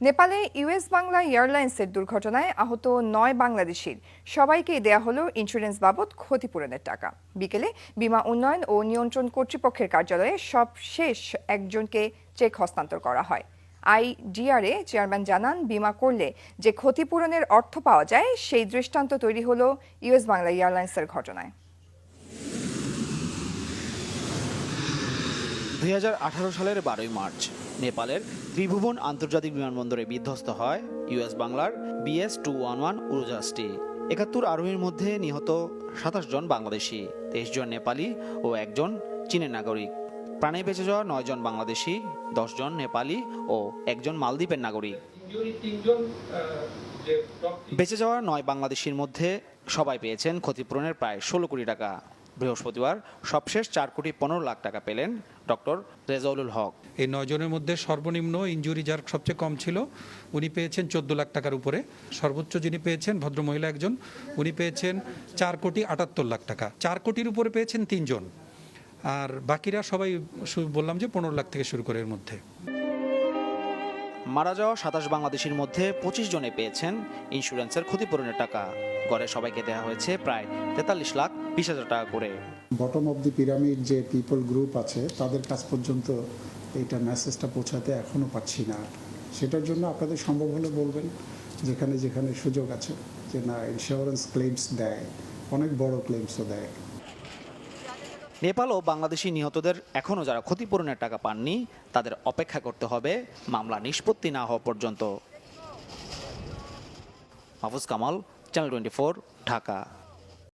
নেপালে ইউএস বাংলা এয়ারলাইন্সের দুর্ঘটনায় আহত নয় বাংলাদেশির সবাইকেই দেয়া হলো ইন্স্যুরেন্স বাবদ ক্ষতিপূরণের টাকা। বিকেলে বিমা উন্নয়ন ও নিয়ন্ত্রণ কর্তৃপক্ষের কার্যালয়ে সব শেষ একজনকে চেক হস্তান্তর করা হয়। আইডিআরএ চেয়ারম্যান জানান, বিমা করলে যে ক্ষতিপূরণের অর্থ পাওয়া যায়, সেই দৃষ্টান্ত তৈরি হলো ইউএস বাংলা এয়ারলাইন্সের ঘটনায়। দুই হাজার আঠারো সালের বারোই মার্চ, নেপালের ত্রিভুবন আন্তর্জাতিক বিমানবন্দরে বিধ্বস্ত হয় ইউএস বাংলার বিএস টু ওয়ান ওয়ান উড়োজাহাজটি। একাত্তর আরোহীর মধ্যে নিহত সাতাশ জন বাংলাদেশি, তেইশ জন নেপালি ও একজন চীনের নাগরিক। প্রাণে বেঁচে যাওয়া নয় জন বাংলাদেশি, দশ জন নেপালি ও একজন মালদ্বীপের নাগরিক। বেঁচে যাওয়া নয় বাংলাদেশির মধ্যে সবাই পেয়েছেন ক্ষতিপূরণের প্রায় ষোলো কোটি টাকা। বৃহস্পতিবার সবশেষ চার কোটি পনেরো লাখ টাকা পেলেন ডক্টর রেজাউলুল হক। এই নয়জনের মধ্যে সর্বনিম্ন ইনজুরি যার সবচেয়ে কম ছিল, উনি পেয়েছেন চোদ্দ লাখ টাকার উপরে। সর্বোচ্চ যিনি পেয়েছেন ভদ্রমহিলা একজন, উনি পেয়েছেন চার কোটি আটাত্তর লাখ টাকা। চার কোটির উপরে পেয়েছেন তিনজন। আর বাকিরা সবাই বললাম যে পনেরো লাখ থেকে শুরু করে এর মধ্যে। মারা যাওয়া সাতাশ বাংলাদেশির মধ্যে পঁচিশ জনে পেয়েছেন ইন্স্যুরেন্সের ক্ষতিপূরণের টাকা। গড়ে সবাইকে দেওয়া হয়েছে প্রায় তেতাল্লিশ লাখ বিশ হাজার টাকা করে। বটম অব দি পিরামিড যে পিপল গ্রুপ আছে, তাদের কাছ পর্যন্ত এইটা মেসেজটা পৌঁছাতে এখনও পাচ্ছি না। সেটার জন্য আপনাদের সম্ভব হলে বলবেন, যেখানে যেখানে সুযোগ আছে যে না ইন্স্যুরেন্স ক্লেমস দেয়, অনেক বড় ক্লেমসও দেয়। নেপাল ও বাংলাদেশি নিহতদের এখনও যারা ক্ষতিপূরণের টাকা পাননি, তাদের অপেক্ষা করতে হবে। মামলা নিষ্পত্তি না হওয়া পর্যন্ত। Mahfuz Kamal channel twenty Dhaka.